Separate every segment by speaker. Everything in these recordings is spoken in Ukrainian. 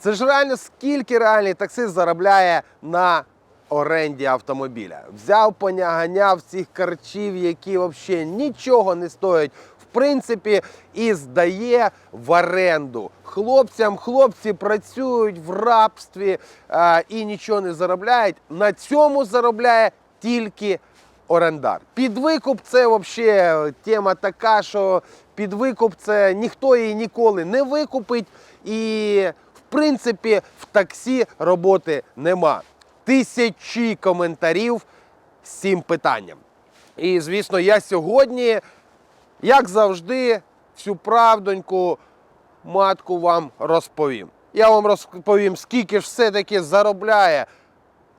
Speaker 1: Це ж реально скільки реальний таксист заробляє на оренді автомобіля. Взяв, поняганяв цих карчів, які взагалі нічого не стоять. В принципі, і здає в оренду. Хлопцям хлопці працюють в рабстві е, і нічого не заробляють. На цьому заробляє тільки орендар. Підвикуп це взагалі тема така, що підвикуп це ніхто її ніколи не викупить. І принципі в таксі роботи нема. Тисячі коментарів з цим питанням. І звісно, я сьогодні, як завжди, всю правдоньку матку вам розповім. Я вам розповім, скільки ж все-таки заробляє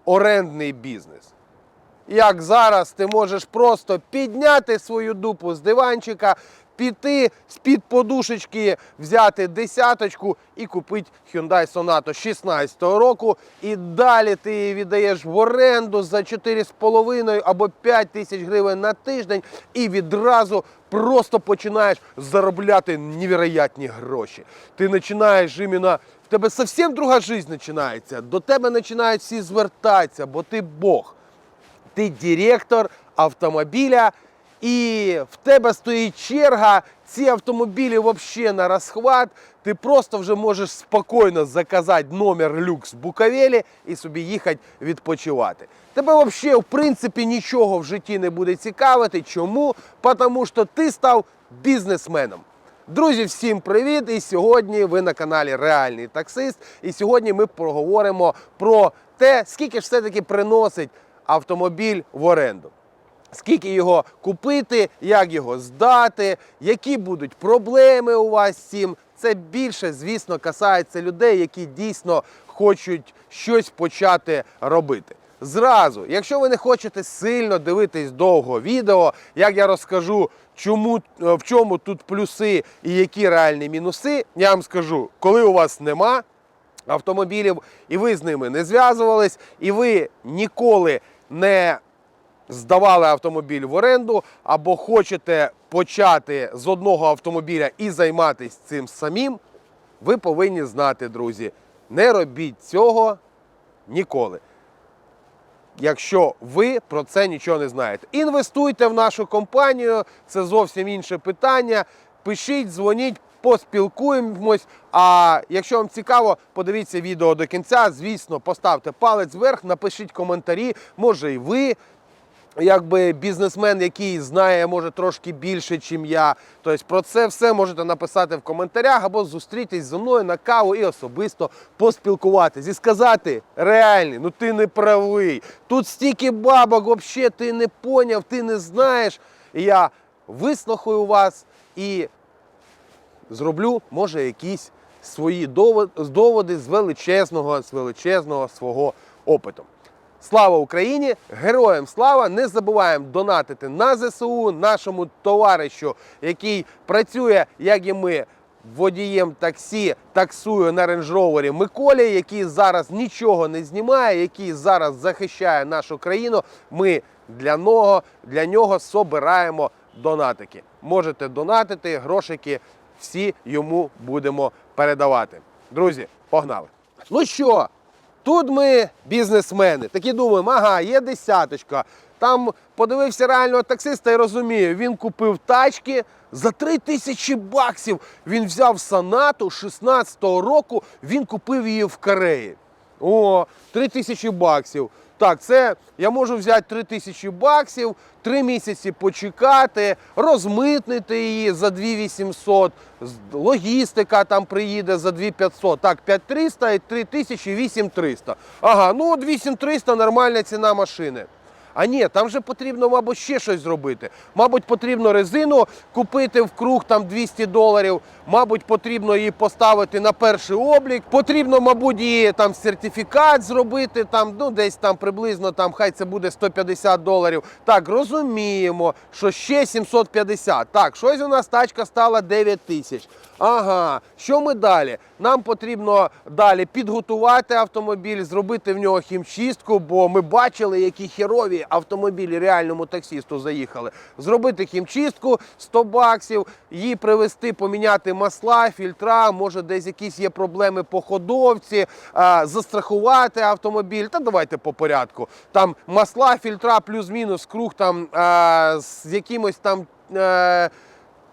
Speaker 1: орендний бізнес. Як зараз ти можеш просто підняти свою дупу з диванчика, піти з-під подушечки, взяти десяточку і купити Hyundai Sonata 16 року. І далі ти її віддаєш в оренду за 4,5 або 5 тисяч гривень на тиждень і відразу просто починаєш заробляти невероятні гроші. Ти починаєш іменно в тебе зовсім друга життя починається. До тебе починають всі звертатися, бо ти Бог ти директор автомобіля, і в тебе стоїть черга. Ці автомобілі взагалі на розхват. Ти просто вже можеш спокійно заказати номер люкс Буковелі і собі їхати відпочивати. Тебе взагалі, в принципі, нічого в житті не буде цікавити. Чому? Тому що ти став бізнесменом. Друзі, всім привіт! І сьогодні ви на каналі Реальний таксист. І сьогодні ми поговоримо про те, скільки ж все-таки приносить автомобіль в оренду. Скільки його купити, як його здати, які будуть проблеми у вас з цим. Це більше, звісно, касається людей, які дійсно хочуть щось почати робити. Зразу, якщо ви не хочете сильно дивитись довго відео, як я розкажу, чому, е, в чому тут плюси і які реальні мінуси, я вам скажу, коли у вас нема автомобілів, і ви з ними не зв'язувались, і ви ніколи не здавали автомобіль в оренду, або хочете почати з одного автомобіля і займатися цим самим, ви повинні знати, друзі, не робіть цього ніколи. Якщо ви про це нічого не знаєте, інвестуйте в нашу компанію, це зовсім інше питання. Пишіть, дзвоніть, поспілкуємось. А якщо вам цікаво, подивіться відео до кінця. Звісно, поставте палець вверх, напишіть коментарі. Може, і ви якби бізнесмен, який знає, може трошки більше, ніж я. Тобто про це все можете написати в коментарях або зустрітись зі мною на каву і особисто поспілкуватись і сказати реальний, ну ти не правий. Тут стільки бабок, взагалі ти не поняв, ти не знаєш. І я вислухаю вас і зроблю, може, якісь свої доводи з величезного, з величезного свого опиту. Слава Україні! Героям слава! Не забуваємо донатити на ЗСУ, нашому товаришу, який працює, як і ми, водієм таксі, таксує на рейндж-ровері Миколі, який зараз нічого не знімає, який зараз захищає нашу країну. Ми для нього, для нього собираємо донатики. Можете донатити, грошики всі йому будемо передавати. Друзі, погнали! Ну що? Тут ми бізнесмени. Такі думаємо, ага, є десяточка. Там подивився реального таксиста і розумію, він купив тачки за 3 тисячі баксів. Він взяв санату 16-го року, він купив її в Кореї. О, 3 тисячі баксів. Так, це я можу взяти 3 тисячі баксів, 3 місяці почекати, розмитнити її за 2800, з- логістика там приїде за 2500. Так, 5300 і 3000 8300. Ага, ну от 8300 нормальна ціна машини. А ні, там же потрібно, мабуть, ще щось зробити. Мабуть, потрібно резину купити в круг там 200 доларів. Мабуть, потрібно її поставити на перший облік. Потрібно, мабуть, її там сертифікат зробити. Там ну десь там приблизно там хай це буде 150 доларів. Так, розуміємо, що ще 750. Так, щось у нас тачка стала 9 тисяч. Ага, що ми далі? Нам потрібно далі підготувати автомобіль, зробити в нього хімчистку, бо ми бачили, які херові автомобілі реальному таксісту заїхали. Зробити хімчистку 100 баксів, її привезти, поміняти масла, фільтра, може десь якісь є проблеми по ходовці, застрахувати автомобіль. Та давайте по порядку. Там масла, фільтра, плюс-мінус, круг там з якимось там.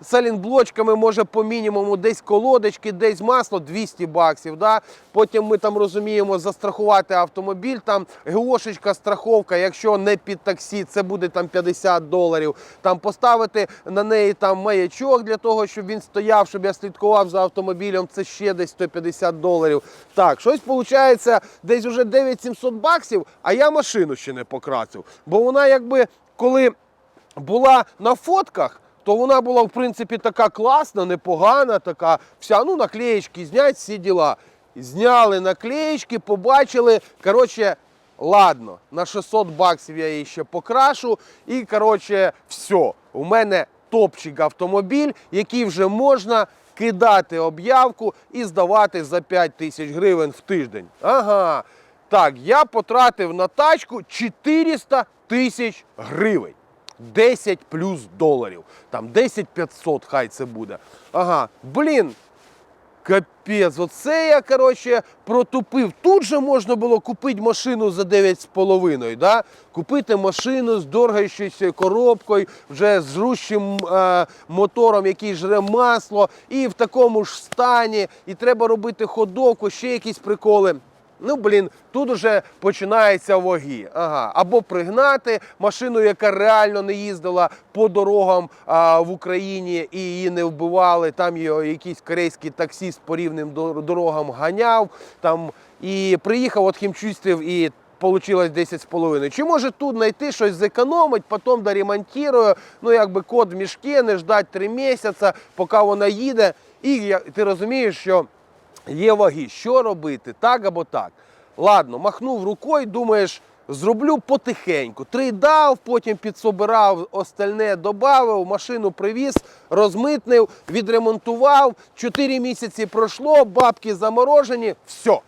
Speaker 1: Салінблочками може по мінімуму десь колодочки, десь масло 200 баксів. Да? Потім ми там розуміємо застрахувати автомобіль, там ГОшечка, страховка, якщо не під таксі, це буде там 50 доларів. Там поставити на неї там маячок для того, щоб він стояв, щоб я слідкував за автомобілем, це ще десь 150 доларів. Так, щось виходить десь уже 9700 баксів, а я машину ще не покрасив. Бо вона якби коли була на фотках, то вона була, в принципі, така класна, непогана, така вся, ну, наклеєчки знять, всі діла. Зняли наклеєчки, побачили. Коротше, ладно, на 600 баксів я її ще покрашу. І, коротше, все. У мене топчик автомобіль, який вже можна кидати об'явку і здавати за 5 тисяч гривень в тиждень. Ага. Так, я потратив на тачку 400 тисяч гривень. 10 плюс доларів. Там 10 500 хай це буде. Ага, блін. Капець, оце я, коротше, протупив. Тут же можна було купити машину за 9,5, да? Купити машину з доргаючою коробкою, вже з рущим е, мотором, який жре масло, і в такому ж стані, і треба робити ходовку, ще якісь приколи. Ну, блін, тут уже починаються ваги. Ага. Або пригнати машину, яка реально не їздила по дорогам а, в Україні і її не вбивали. Там його якийсь корейський таксіст по рівним дорогам ганяв. Там, і приїхав, от хімчистив і. Получилось 10,5. Чи може тут знайти щось зекономить, потім доремонтую, ну якби код в мішки, не ждать 3 місяці, поки вона їде. І ти розумієш, що Є ваги, що робити, так або так. Ладно, махнув рукою, думаєш, зроблю потихеньку. Три дав, потім підсобирав, остальне додав, машину привіз, розмитнив, відремонтував. Чотири місяці пройшло, бабки заморожені. Все.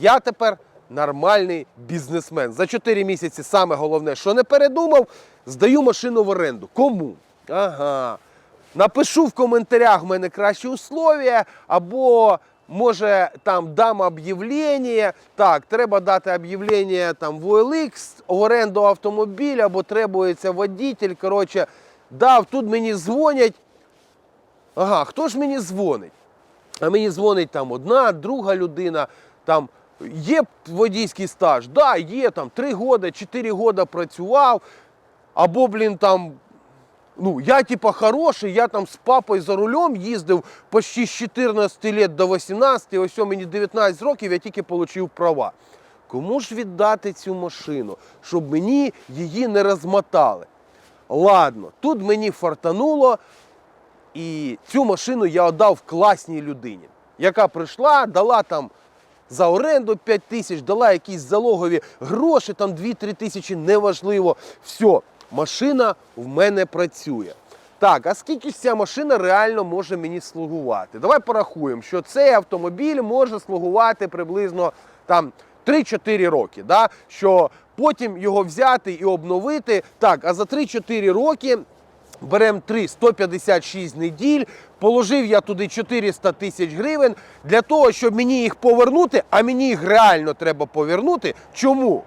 Speaker 1: Я тепер нормальний бізнесмен. За 4 місяці саме головне, що не передумав, здаю машину в оренду. Кому? Ага. Напишу в коментарях в мене кращі условия, або може там дам об'явлення. Так, треба дати об'явлення там в OLX, оренду автомобіля, або требується водитель. Коротше, дав, тут мені дзвонять. Ага, хто ж мені дзвонить? А мені дзвонить там одна, друга людина, там є водійський стаж, да, є там 3 года, 4 года працював, або, блін, там, ну, я типа хороший, я там з папою за рулем їздив почти з 14 лет до 18, ось мені 19 років, я тільки отримав права. Кому ж віддати цю машину, щоб мені її не розмотали? Ладно, тут мені фартануло, і цю машину я віддав класній людині, яка прийшла, дала там за оренду 5 тисяч, дала якісь залогові гроші, там 2-3 тисячі, неважливо. Все, машина в мене працює. Так, а скільки ця машина реально може мені слугувати? Давай порахуємо, що цей автомобіль може слугувати приблизно там 3-4 роки. Да? Що потім його взяти і обновити. Так, а за 3-4 роки Беремо 3 156 неділь. Положив я туди 400 тисяч гривень для того, щоб мені їх повернути, а мені їх реально треба повернути. Чому?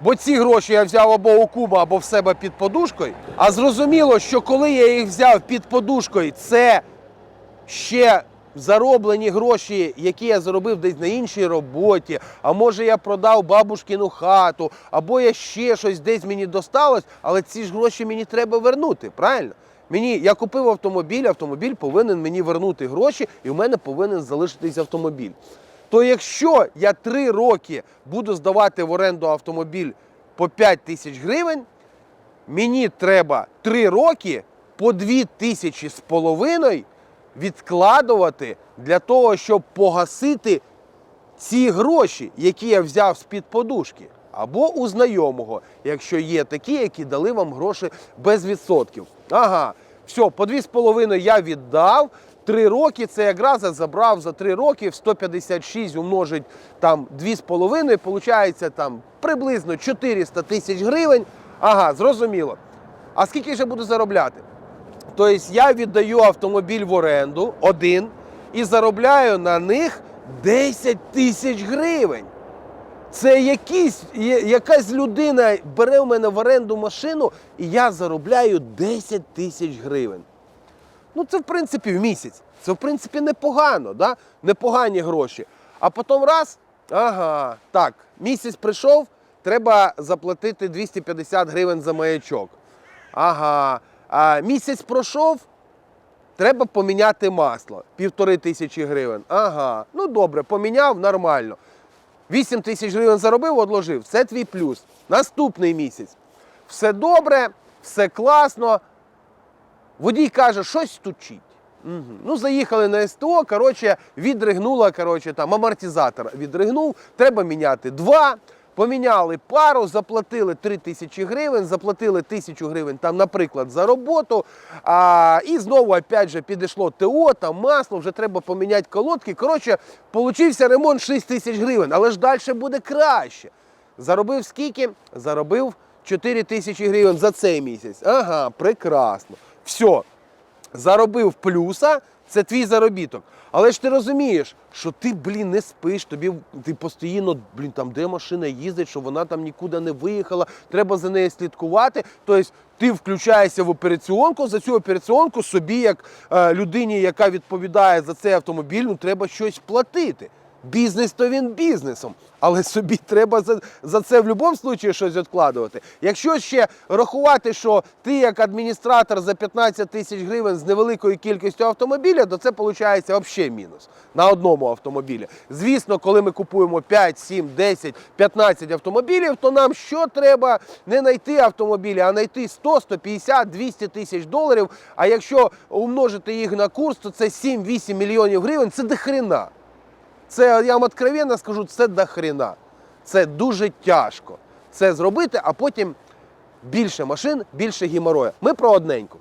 Speaker 1: Бо ці гроші я взяв або у куба, або в себе під подушкою. А зрозуміло, що коли я їх взяв під подушкою, це ще зароблені гроші, які я заробив десь на іншій роботі, а може я продав бабушкину хату, або я ще щось десь мені досталось, але ці ж гроші мені треба вернути, правильно? Мені я купив автомобіль, автомобіль повинен мені вернути гроші, і в мене повинен залишитись автомобіль. То якщо я три роки буду здавати в оренду автомобіль по 5 тисяч гривень, мені треба три роки по 2 тисячі з половиною відкладувати для того, щоб погасити ці гроші, які я взяв з-під подушки, або у знайомого, якщо є такі, які дали вам гроші без відсотків. Ага, все, по 2,5 я віддав. 3 роки. Це якраз я забрав за 3 роки в 156 умножить там 2,5, виходить там приблизно 400 тисяч гривень. Ага, зрозуміло. А скільки я буду заробляти? Тобто я віддаю автомобіль в оренду один і заробляю на них 10 тисяч гривень. Це якісь, якась людина бере в мене в оренду машину, і я заробляю 10 тисяч гривень. Ну, це в принципі в місяць. Це в принципі непогано, да? непогані гроші. А потім раз, ага, так, місяць прийшов, треба заплатити 250 гривень за маячок. Ага. А місяць пройшов, треба поміняти масло. Півтори тисячі гривень. Ага. Ну добре, поміняв нормально. 8 тисяч гривень заробив, одложив. Це твій плюс. Наступний місяць. Все добре, все класно. Водій каже, щось стучить. Угу. Ну, заїхали на СТО, коротше, відригнула, коротше, там амортизатор відригнув, треба міняти два. Поміняли пару, заплатили 3 тисячі гривень, заплатили тисячу гривень, там, наприклад, за роботу. А, і знову, опять же, підійшло ТО, там масло, вже треба поміняти колодки. Коротше, получився ремонт 6 тисяч гривень, але ж далі буде краще. Заробив скільки? Заробив 4 тисячі гривень за цей місяць. Ага, прекрасно. Все, заробив плюса, це твій заробіток. Але ж ти розумієш, що ти, блін, не спиш, тобі ти постійно, блін, там де машина їздить, що вона там нікуди не виїхала, треба за нею слідкувати. Тобто ти включаєшся в операціонку, за цю операціонку собі, як е, людині, яка відповідає за цей автомобіль, ну треба щось платити. Бізнес то він бізнесом, але собі треба за, за це в будь-якому випадку щось відкладувати. Якщо ще рахувати, що ти як адміністратор за 15 тисяч гривень з невеликою кількістю автомобіля, то це виходить взагалі мінус на одному автомобілі. Звісно, коли ми купуємо 5, 7, 10, 15 автомобілів, то нам що треба не знайти автомобілі, а знайти 100, 150, 200 тисяч доларів. А якщо умножити їх на курс, то це 7-8 мільйонів гривень. Це дохрена. Це я вам откровенно скажу, це до хрена. Це дуже тяжко це зробити, а потім більше машин, більше геморою. Ми про одненьку.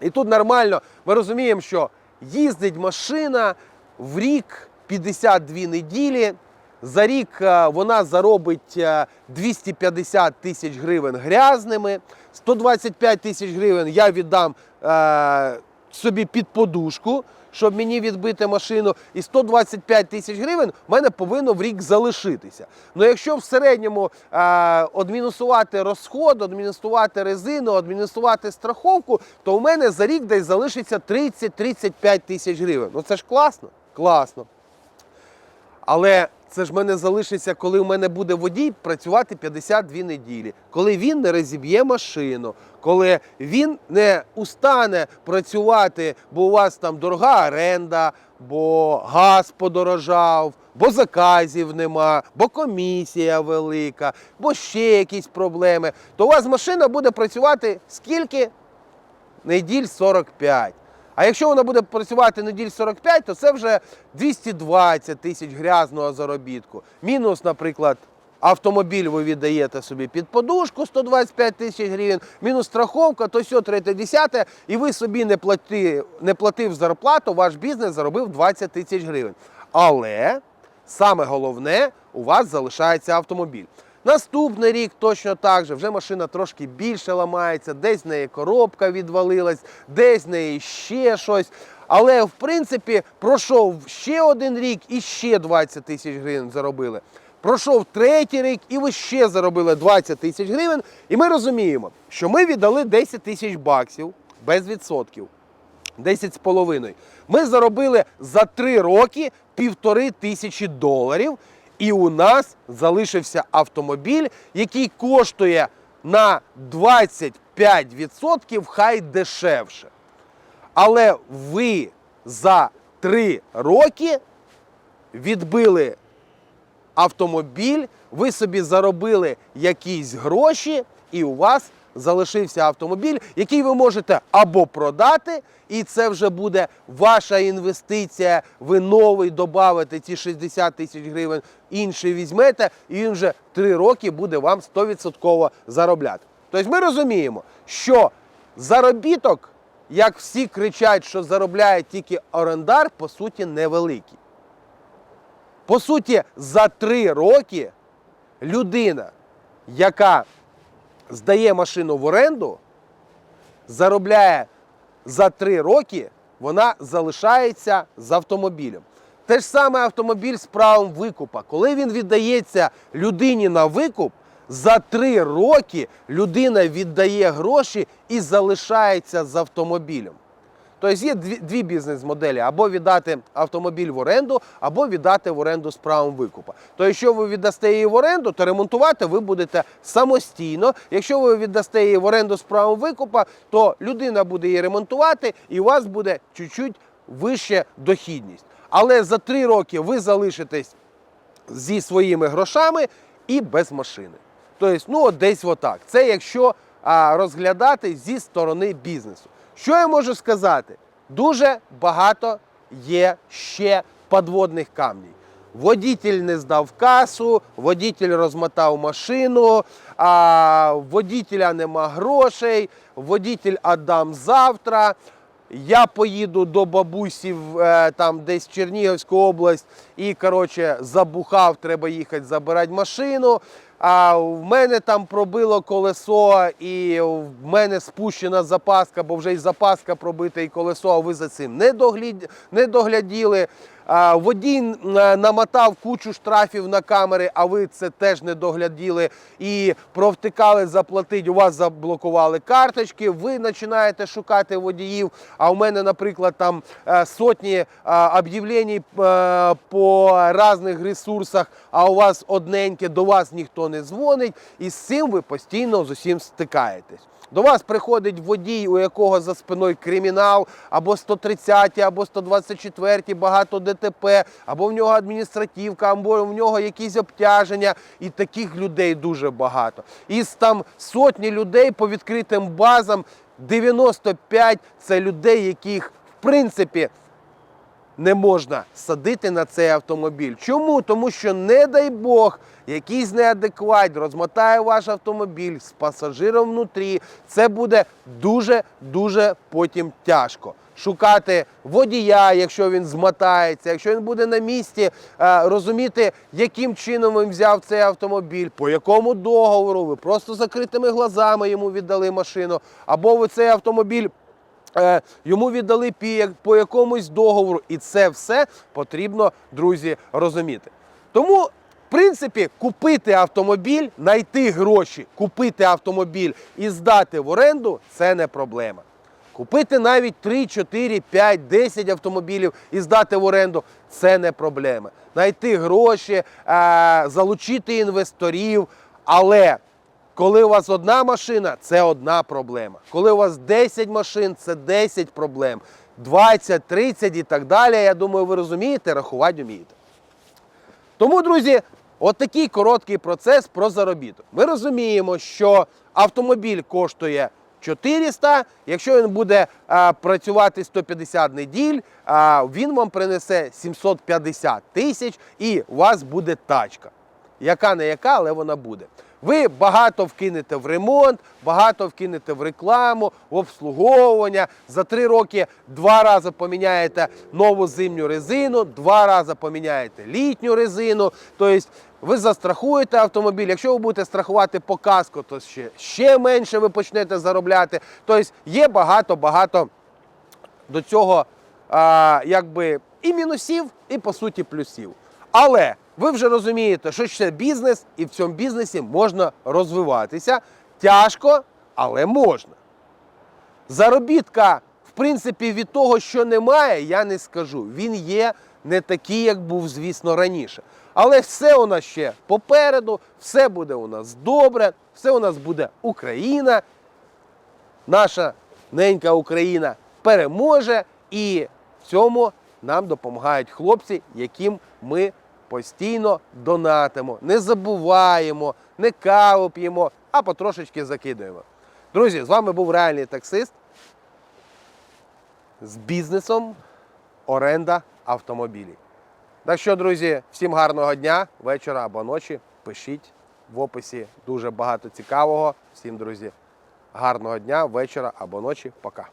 Speaker 1: І тут нормально, ми розуміємо, що їздить машина в рік 52 неділі. За рік е, вона заробить е, 250 тисяч гривень грязними, 125 тисяч гривень я віддам е, собі під подушку, щоб мені відбити машину, і 125 тисяч гривень в мене повинно в рік залишитися. Ну якщо в середньому е, адмінусувати розход, адмінусувати резину, адмінусувати страховку, то у мене за рік десь залишиться 30-35 тисяч гривень. Ну це ж класно? Класно. Але це ж в мене залишиться, коли у мене буде водій працювати 52 неділі, коли він не розіб'є машину, коли він не устане працювати, бо у вас там дорога оренда, бо газ подорожав, бо заказів нема, бо комісія велика, бо ще якісь проблеми, то у вас машина буде працювати скільки? Неділь 45. А якщо вона буде працювати неділь 45, то це вже 220 тисяч грязного заробітку. Мінус, наприклад, автомобіль ви віддаєте собі під подушку 125 тисяч гривень, мінус страховка, то сьо третє десяте, і ви собі не, плати, не платив зарплату, ваш бізнес заробив 20 тисяч гривень. Але саме головне, у вас залишається автомобіль. Наступний рік точно так же, вже машина трошки більше ламається, десь в неї коробка відвалилась, десь в неї ще щось. Але в принципі пройшов ще один рік і ще 20 тисяч гривень заробили. Пройшов третій рік, і ви ще заробили 20 тисяч гривень. І ми розуміємо, що ми віддали 10 тисяч баксів без відсотків. 10 з половиною. Ми заробили за 3 роки півтори тисячі доларів, і у нас залишився автомобіль, який коштує на 25% хай дешевше. Але ви за 3 роки відбили автомобіль, ви собі заробили якісь гроші, і у вас залишився автомобіль, який ви можете або продати, і це вже буде ваша інвестиція. Ви новий додавите ці 60 тисяч гривень, інший візьмете, і він вже 3 роки буде вам 100% заробляти. Тобто ми розуміємо, що заробіток як всі кричать, що заробляє тільки орендар, по суті, невеликий. По суті, за три роки людина, яка здає машину в оренду, заробляє за три роки, вона залишається з автомобілем. Те ж саме автомобіль з правом викупа. Коли він віддається людині на викуп, за три роки людина віддає гроші і залишається з автомобілем. Тобто є дві, дві бізнес-моделі: або віддати автомобіль в оренду, або віддати в оренду з правом викупа. То якщо ви віддасте її в оренду, то ремонтувати ви будете самостійно. Якщо ви віддасте її в оренду з правом викупа, то людина буде її ремонтувати, і у вас буде чуть-чуть вища дохідність. Але за три роки ви залишитесь зі своїми грошами і без машини. Тобто, ну от десь отак. Це якщо розглядати зі сторони бізнесу. Що я можу сказати? Дуже багато є ще подводних камнів. Водитель не здав касу, водитель розмотав машину, а водителя нема грошей, водитель віддам завтра. Я поїду до бабусі в, е, там десь Чернігівську область і коротше забухав, треба їхати забирати машину. А в мене там пробило колесо, і в мене спущена запаска, бо вже й запаска пробита, і колесо, а ви за цим не догляділи. Водій е, намотав кучу штрафів на камери, а ви це теж не догляділи і провтикали заплатити. У вас заблокували карточки. Ви починаєте шукати водіїв. А у мене, наприклад, там е, сотні е, об'явлень по різних ресурсах, а у вас одненьке, до вас ніхто не дзвонить, і з цим ви постійно з усім стикаєтесь. До вас приходить водій, у якого за спиною кримінал, або 130, або 124, багато ДТП, або в нього адміністративка, або в нього якісь обтяження. І таких людей дуже багато. Із там сотні людей по відкритим базам 95 це людей, яких в принципі не можна садити на цей автомобіль. Чому? Тому що, не дай Бог, якийсь неадекват розмотає ваш автомобіль з пасажиром внутрі. Це буде дуже-дуже потім тяжко. Шукати водія, якщо він змотається, якщо він буде на місці, е, розуміти, яким чином він взяв цей автомобіль, по якому договору, ви просто закритими глазами йому віддали машину, або ви цей автомобіль Е, Йому віддали по якомусь договору, і це все потрібно, друзі, розуміти. Тому, в принципі, купити автомобіль, знайти гроші, купити автомобіль і здати в оренду це не проблема. Купити навіть 3, 4, 5, 10 автомобілів і здати в оренду це не проблема. Знайти гроші, е, залучити інвесторів, але коли у вас одна машина, це одна проблема. Коли у вас 10 машин, це 10 проблем. 20, 30 і так далі. Я думаю, ви розумієте, рахувати вмієте. Тому, друзі, от короткий процес про заробіток. Ми розуміємо, що автомобіль коштує 400, якщо він буде а, працювати 150 неділь, а, він вам принесе 750 тисяч і у вас буде тачка. Яка не яка, але вона буде. Ви багато вкинете в ремонт, багато вкинете в рекламу, в обслуговування. За три роки два рази поміняєте нову зимню резину, два рази поміняєте літню резину. Тобто ви застрахуєте автомобіль. Якщо ви будете страхувати по каско, то ще, ще менше ви почнете заробляти. Тобто є багато-багато до цього а, якби і мінусів, і по суті плюсів. Але ви вже розумієте, що це бізнес, і в цьому бізнесі можна розвиватися. Тяжко, але можна. Заробітка, в принципі, від того, що немає, я не скажу. Він є не такий, як був, звісно, раніше. Але все у нас ще попереду, все буде у нас добре, все у нас буде Україна. Наша ненька Україна переможе, і в цьому нам допомагають хлопці, яким ми постійно донатимо, не забуваємо, не каву п'ємо, а потрошечки закидуємо. Друзі, з вами був реальний таксист з бізнесом оренда автомобілів. Так що, друзі, всім гарного дня, вечора або ночі. Пишіть в описі дуже багато цікавого. Всім, друзі, гарного дня, вечора або ночі. Пока.